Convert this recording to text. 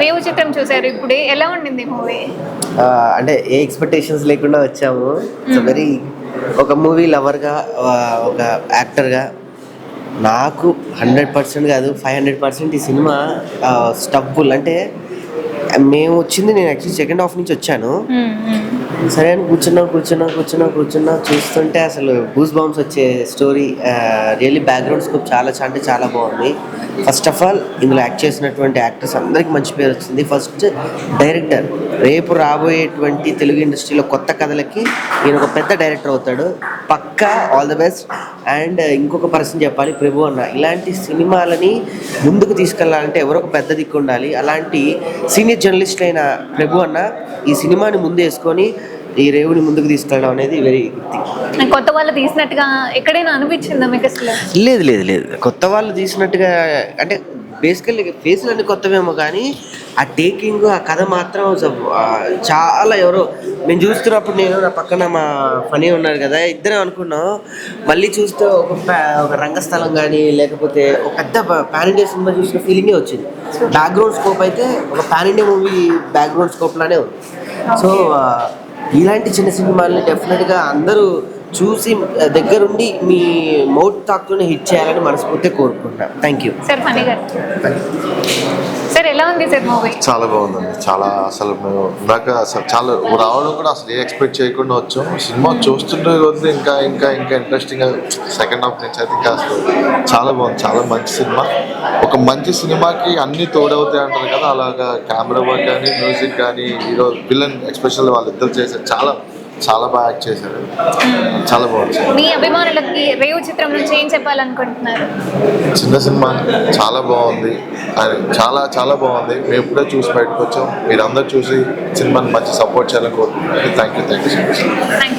రేవు చిత్రం చూసారు ఇప్పుడు. ఎలా ఉండింది మూవీ అంటే ఏ ఎక్స్పెక్టేషన్స్ లేకుండా వచ్చాము సో వెరీ ఒక మూవీ లవర్గా ఒక యాక్టర్గా నాకు హండ్రెడ్ పర్సెంట్ కాదు ఫైవ్ హండ్రెడ్ పర్సెంట్ ఈ సినిమా స్టబ్బుల్ అంటే మేము వచ్చింది నేను యాక్చువల్లీ సెకండ్ హాఫ్ నుంచి వచ్చాను. సరే అని కూర్చున్నా కూర్చున్నా కూర్చున్నా కూర్చున్నా చూస్తుంటే అసలు గూస్ బాంబ్స్ వచ్చే స్టోరీ రియల్లీ బ్యాక్గ్రౌండ్ స్కోప్ చాలా అంటే చాలా బాగుంది. ఫస్ట్ ఆఫ్ ఆల్ ఇందులో యాక్ట్ చేసినటువంటి యాక్టర్స్ అందరికీ మంచి పేరు వచ్చింది. ఫస్ట్ డైరెక్టర్ రేపు రాబోయేటువంటి తెలుగు ఇండస్ట్రీలో కొత్త కథలకి ఈయన ఒక పెద్ద డైరెక్టర్ అవుతాడు. పక్కా ఆల్ ద బెస్ట్ అండ్ ఇంకొక పర్సన్ చెప్పాలి ప్రభు అన్న. ఇలాంటి సినిమాలని ముందుకు తీసుకెళ్ళాలంటే ఎవరో ఒక పెద్ద దిక్కు ఉండాలి. అలాంటి సీనియర్ జర్నలిస్ట్ అయిన ప్రభు అన్న ఈ సినిమాని ముందు వేసుకొని ఈ రేవుని ముందుకు తీసుకెళ్ళడం అనేది వెరీ కొత్త వాళ్ళు తీసినట్టుగా ఎక్కడైనా అనిపించిందా మీకు అసలు? లేదు లేదు లేదు. కొత్త వాళ్ళు తీసినట్టుగా అంటే బేసికల్లీ ఫేసులు అన్ని కొత్తవేమో కానీ ఆ టేకింగ్ ఆ కథ మాత్రం చాలా ఎవరో నేను చూస్తున్నప్పుడు నేను నా పక్కన మా పని ఉన్నారు కదా ఇద్దరం అనుకున్నాం. మళ్ళీ చూస్తే ఒక ఒక రంగస్థలం కానీ లేకపోతే ఒక పెద్ద పాన్ ఇండియా సినిమా చూసిన ఫీలింగే వచ్చింది. బ్యాక్గ్రౌండ్ స్కోప్ అయితే ఒక పాన్ ఇండియా మూవీ బ్యాక్గ్రౌండ్ స్కోప్లానే ఉంది. సో ఇలాంటి చిన్న సినిమాలని డెఫినెట్గా అందరూ చూసి దగ్గరుండి మీ మౌత్ తాక్తూనే హిట్ చేయాలని మనస్ఫూర్తిగా కోరుకుంటున్నాను thank you sir Phani garu. Sir ఎలా ఉంది సార్ మూవీ? చాలా బాగుందండి. చాలా అసలు మేము ఇందాక అసలు చాలా రావడం కూడా అసలు ఏ ఎక్స్పెక్ట్ చేయకుండా వచ్చాం. సినిమా చూస్తుంటే కొద్దీ ఇంకా ఇంకా ఇంకా ఇంట్రెస్టింగ్ సెకండ్ హాఫ్ నుంచి అయితే ఇంకా అసలు చాలా బాగుంది. చాలా మంచి సినిమా. ఒక మంచి సినిమాకి అన్ని తోడవుతాయి అంటారు కదా. అలాగా కెమెరా వర్క్ కానీ మ్యూజిక్ కానీ హీరో విలన్ ఎక్స్పెషల్ వాళ్ళిద్దరు చేశారు చాలా చాలా బాగా యాక్ట్ చేశారు. చాలా బాగుంది. మీ అభిమానులకి రేవు చిత్రం నుంచి ఏం చెప్పాలనుకుంటున్నారు? చిన్న సినిమా చాలా బాగుంది. అది చాలా చాలా బాగుంది. మేము ఇప్పుడే చూసి బయటకు వచ్చాం. మీరందరూ చూసి సినిమాని మంచి సపోర్ట్ చేయాలని కోరుకుంటున్నాను. Thank you thank you so much